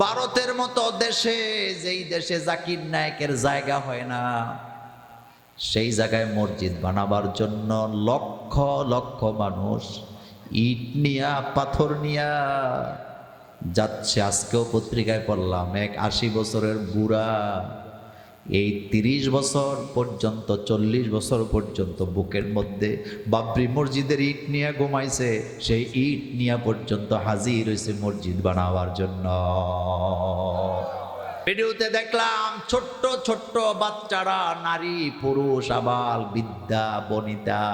ভারতের মতো দেশে, যেই দেশে জাকির নায়কের জায়গা হয় না, সেই জায়গায় মসজিদ বানাবার জন্য লক্ষ লক্ষ মানুষ ইট নিয়া, পাথর নিয়া যাচ্ছে। আজকেও পত্রিকায় পড়লাম, এক আশি বছরের বুড়া এই তিরিশ বছর পর্যন্ত, চল্লিশ বছর পর্যন্ত বুকের মধ্যে বাবরি মসজিদের ইট নিয়ে ঘুমাইছে, সেই ইট নিয়ে পর্যন্ত হাজির হয়েছে মসজিদ বানাবার জন্য। ভিডিওতে দেখলাম ছোট্ট ছোট্ট বাচ্চারা, নারী, পুরুষ, আবাল বিদ্যা বনিতা,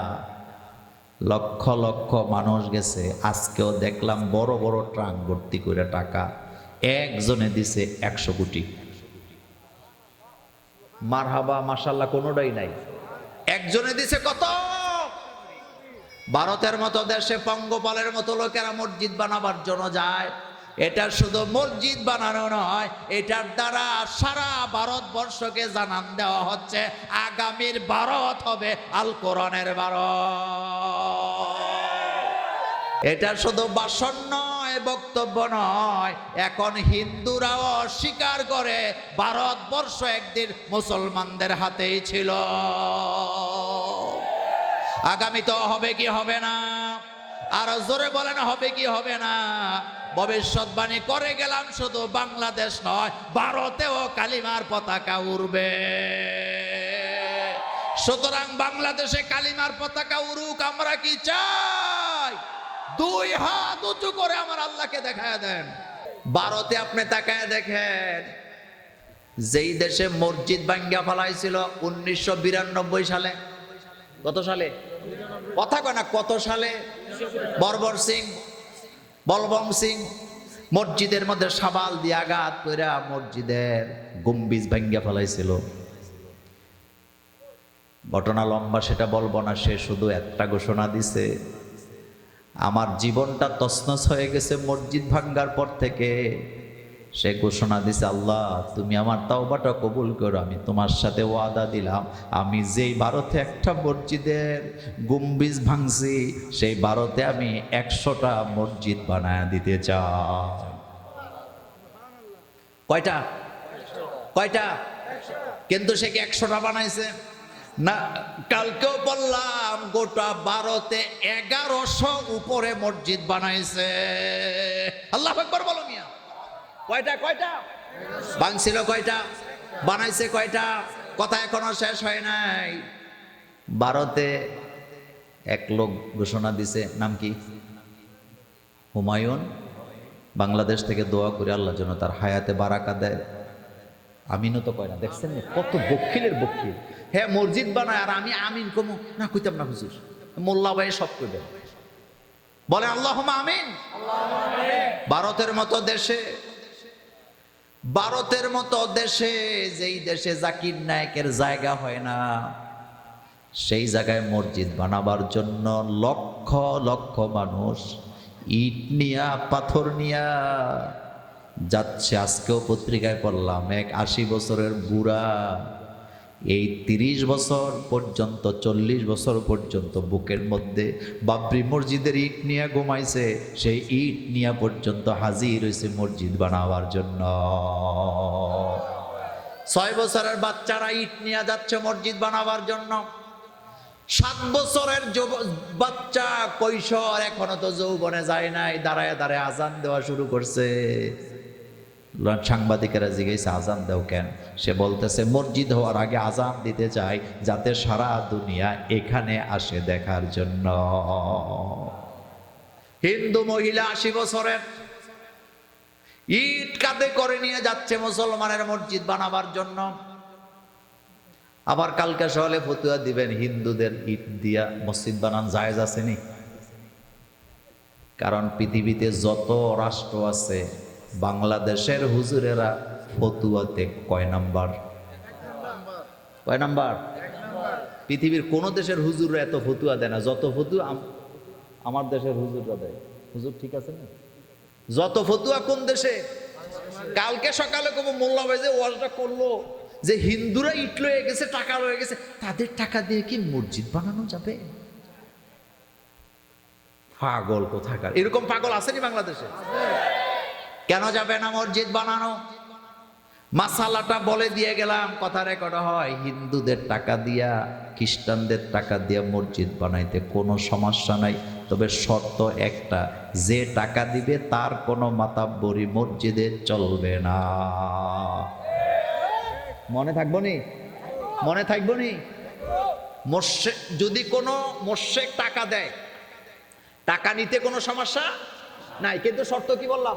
লক্ষ লক্ষ মানুষ গেছে। আজকেও দেখলাম বড় বড় ট্রাক ভর্তি করে টাকা। একজনে দিছে একশো কোটি। মারহাবা মাসাল্লাহ কোনোটাই নাই। একজনে দিছে কত? ভারতের মতো দেশে পঙ্গপালের মতো লোকেরা মসজিদ বানাবার জন্য যায়। এটা শুধু মসজিদ বানানো নয়, এটার দ্বারা সারা ভারতবর্ষকে জানান দেওয়া হচ্ছে, আগামীর ভারত হবে আল কোরআনের ভারত। এটা শুধু বাসন নয় বক্তব্য নয়। এখন হিন্দুরাও অস্বীকার করে, ভারতবর্ষ একদিন মুসলমানদের হাতেই ছিল। আগামী তো হবে কি হবে না? আর জোরে বলেন, হবে কি হবে না? ভবিষ্যৎবাণী করে গেলাম শুধু বাংলাদেশ নয়, ভারতেও কালিমার পতাকা উড়বে। সুতরাং বাংলাদেশে কালিমার পতাকা উড়ুক, আমরা কি চাই? দুই হাত উঁচু করে আমার আল্লাহকে দেখায় দেন। ভারতে আপনি তাকায় দেখেন যেই দেশে মসজিদ ভাঙ্গা ফেলাইছিল উনিশশো বিরানব্বই সালে। কত সালে? কথা কয় না কত সালে? বর্বর সিং বলবং সিং মসজিদের মধ্যে সাবাল দিয়ে আঘাত কইরা মসজিদের গম্বিজ ভাঙ্গা ফেলাইছিল। ঘটনা লম্বা সেটা বলব না সে শুধু একটা ঘোষণা দিছে। আমার জীবনটা তছনছ হয়ে গেছে মসজিদ ভাঙ্গার পর থেকে। সে ঘোষণা দিছে, আল্লাহ, তুমি আমার তাওবাটা কবুল করো, আমি তোমার সাথে ওয়াদা দিলাম। আমি যেই ভারতে একটা মসজিদের গুম্বিজ ভাঙছি, সেই ভারতে আমি একশোটা মসজিদ বানায় দিতে চাই। কয়টা? কয়টা? কিন্তু সে কি একশোটা বানাইছে? না কালকেও বললাম গোটা ভারতে এগারোশো উপরে মসজিদ বানাইছে। আল্লাহ একবার বলো মিয়া। কয়টা কয়টা? ভাঙছিল কয়টা? বানাইছে কয়টা? কথা এখনও শেষ হয় নাই। ভারতে এক লোক ঘোষণা দিছে নাম কি? হুমায়ুন। বাংলাদেশ থেকে দোয়া করে আল্লাহ যেন তার হায়াতে বারাকা দেয়। আমিনও তো কয় না, দেখছেন নি? কত বকিলের বকিল। হ্যাঁ মসজিদ বানায় আর আমি আমিন কমু? না, কইতাম না হুজুর। মোল্লা ভাই সব কইবেন। বলে আল্লাহ আমিন। ভারতের মতো দেশে, ভারতের মতো দেশে যেই দেশে জাকির নায়কের জায়গা হয় না, সেই জায়গায় মসজিদ বানাবার জন্য লক্ষ লক্ষ মানুষ ইট নিয়া, পাথর নিয়া যাচ্ছে, আজকেও পত্রিকায় পড়লাম, এক আশি বছরের বুড়া। এই তিরিশ বছর পর্যন্ত, চল্লিশ বছর পর্যন্ত বুকের মধ্যে বাবরি মসজিদের ইট নিয়ে ঘুমাইছে, সেই ইট নিয়ে পর্যন্ত হাজির হয়েছে মসজিদ বানাবার জন্য। ছয় বছরের বাচ্চারা ইট নিয়ে যাচ্ছে মসজিদ বানাবার জন্য। সাত বছরের বাচ্চা কৈশোর, এখনও তো যৌবনে যায় নাই, দাঁড়ায় দাঁড়ায় আজান দেওয়া শুরু করছে। সাংবাদিকেরা জিজ্ঞেস আজান দেও কেন? সে বলতেছে, মসজিদ হওয়ার আগে আজান দিতে চাই যাতে সারা দুনিয়া এখানে আসে দেখার জন্য। হিন্দু মহিলা আশি বছরের। ইট কাঁধে করে নিয়ে যাচ্ছে মুসলমানের মসজিদ বানাবার জন্য। আবার কালকে সকালে ফতুয়া দিবেন হিন্দুদের ইট দিয়া মসজিদ বানান জায়েজ আসেনি কারণ পৃথিবীতে যত রাষ্ট্র আছে বাংলাদেশের হুজুরেরা ফতুয়াতে কয় নাম্বার? কয় নাম্বার? পৃথিবীর কোন দেশের হুজুররা এত ফতুয়া দেয় না? যত ফতুয়া আমার দেশের হুজুররা দেয়। হুজুর ঠিক আছে না? যত ফতুয়া কোন দেশে? কালকে সকালে কোনো মোল্লা ভাই যে ওয়াজটা করল যে হিন্দুরা ইট লয়ে গেছে টাকা লয়ে গেছে তাদের টাকা দিয়ে কি মসজিদ বানানো যাবে? পাগল কোথাকার? এরকম পাগল আসেনি বাংলাদেশে? কেন যাবে না মসজিদ বানানো? মাসালাটা বলে দিয়ে গেলাম, কথা রেকর্ড হয়, হিন্দুদের টাকা দিয়া, খ্রিস্টানদের টাকা দিয়া মসজিদ বানাইতে কোনো সমস্যা নাই। তবে শর্ত একটা, যে টাকা দিবে তার কোনো মাতাব্বরি মসজিদে চলবে না। মনে থাকব নি? মনে থাকব নি? মোর্শে যদি কোনো মোর্শেক টাকা দেয়, টাকা নিতে কোনো সমস্যা নাই, কিন্তু শর্ত কি বললাম?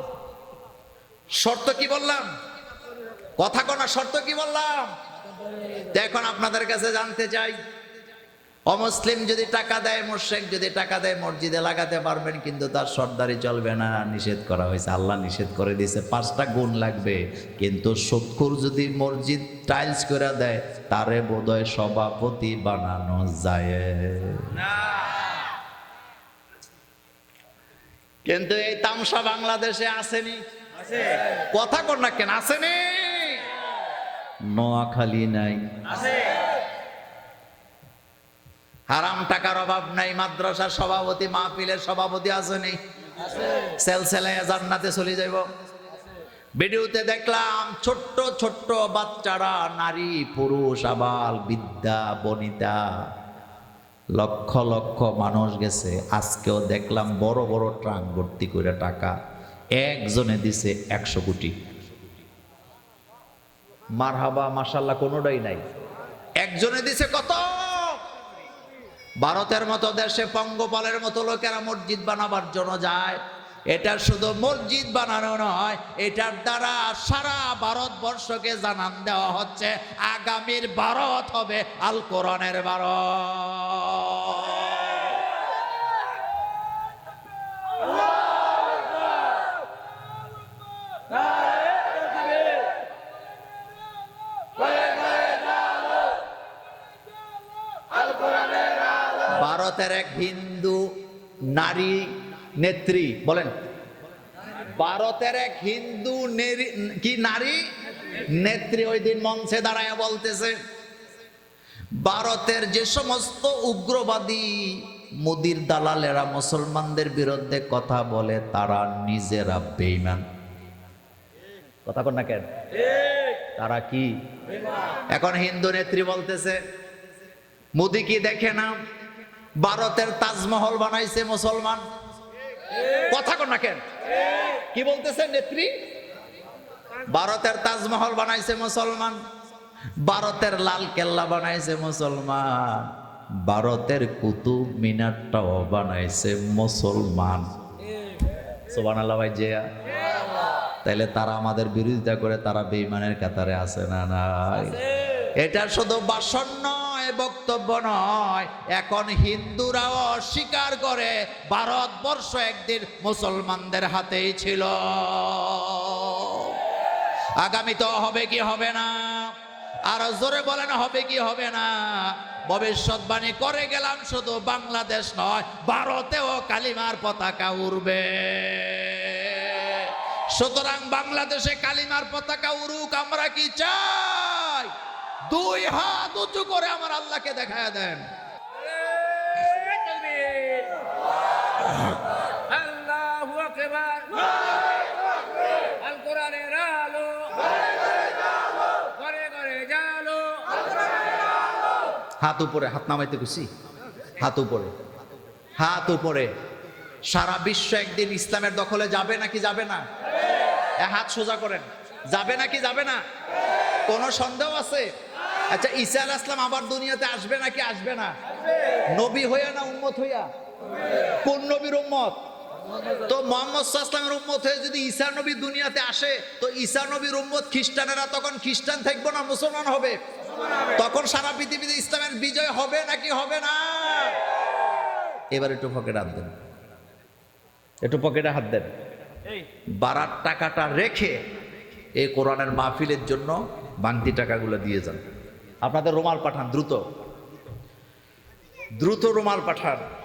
শর্ত কি বললাম? কথা কোনা শর্ত কি বললাম? এখন আপনাদের কাছে জানতে চাই, অমুসলিম যদি টাকা দেয় মোর্শেক যদি টাকা দেয়, মসজিদে লাগাতে পারবেন, কিন্তু তার সর্দারি চলবে না, নিষেধ করা হয়েছে। আল্লাহ নিষেধ করে দিয়েছে, পাঁচটা গুণ লাগবে। কিন্তু সক্ষুর যদি মসজিদ টাইলস করে দেয়, তারে বোধহয় সভাপতি বানানো যায়। কিন্তু এই তামসা বাংলাদেশে আসেনি। কথা কর না কেন আসেনি নোয়াখালী নাই। হারাম টাকার অভাব নাই মাদ্রাসার সভাপতি মাহফিলের সভাপতি আসেনি সেলসেলে জান্নাতে চলে যাইব। ভিডিওতে দেখলাম ছোট্ট ছোট্ট বাচ্চারা নারী পুরুষ আবাল বিদ্যা বনিতা লক্ষ লক্ষ মানুষ গেছে। আজকেও দেখলাম বড় বড় ট্রাক ভর্তি করে টাকা। একজনে দিছে একশো কোটি। মারহাবা মাসাল্লাহ কোনোটাই নাই। একজনে দিছে কত? ভারতের মতো দেশে পঙ্গপালের মতো লোকেরা মসজিদ বানাবার জন্য যায়। এটা শুধু মসজিদ বানানো নয় এটার দ্বারা সারা ভারতবর্ষকে জানান দেওয়া হচ্ছে আগামীর ভারত হবে আল কোরআনের ভারত। ভারতের এক হিন্দু নারী নেত্রী, বলেন। ভারতের এক হিন্দু কি নারী? নেত্রী ওই দিন মঞ্চে দাঁড়ায় বলতেছে, ভারতের যে সমস্ত উগ্রবাদী মোদির দালালেরা মুসলমানদের বিরুদ্ধে কথা বলে, তারা নিজেরা বেইমান কথা কর না কেন? তারা কি? এখন হিন্দু নেত্রী বলতেছে, মোদি কি দেখে না? ভারতের তাজমহল বানাইছে মুসলমান। কথা কর না কেন? কি বলতেছে নেত্রী? ভারতের তাজমহল বানাইছে মুসলমান, ভারতের লাল কেল্লা বানাইছে মুসলমান, ভারতের কুতুব মিনারটাও বানাইছে মুসলমান। সোবান আল্লাহ ভাই, জিয়া। তাইলে তারা আমাদের বিরোধিতা করে তারা বেইমানের কাতারে আছে না নাই? এটা শুধু বাসন নয় বক্তব্য নয়। এখন হিন্দুরাও অস্বীকার করে, ভারতবর্ষ একদিন মুসলমানদের হাতেই ছিল। আগামী তো হবে কি হবে না? আর জোরে বলেন, হবে কি হবে না? ভবিষ্যৎবাণী করে গেলাম শুধু বাংলাদেশ নয়, ভারতেও কালিমার পতাকা উড়বে। সুতরাং বাংলাদেশে কালিমার পতাকা উড়ুক, আমরা কি চাই? দুই হাত উঁচু করে আমার আল্লাহকে দেখা দেন। হাত উপরে হাত নামাইতে খুশি? হাত উপরে। হাত উপরে। সারা বিশ্ব একদিন ইসলামের দখলে যাবে নাকি যাবে না? হাত সোজা করেন। যাবে নাকি যাবে না? কোনো সন্দেহ আছে? আচ্ছা ঈসা আল ইসলাম আবার দুনিয়াতে আসবে নাকি আসবে না? নবী হইয়া না উম্মত হইয়া? কোন নবীর উম্মত? তো মোহাম্মদ সাল্লামের উম্মত হয়ে যদি ঈসা নবী দুনিয়াতে আসে, তো ঈসা নবীর উম্মত খ্রিস্টানেরা তখন খ্রিস্টান থাকব না, মুসলমান হবে? তখন সারা পৃথিবীতে ইসলামের বিজয় হবে নাকি হবে না? এবার একটু পকেটে হাত দেন। একটু পকেটে হাত দেন। বারার টাকাটা রেখে এই কোরআনের মাহফিলের জন্য বাংতি টাকাগুলো দিয়ে যান। আপনাদের রুমাল পাঠান দ্রুত। দ্রুত রুমাল পাঠান।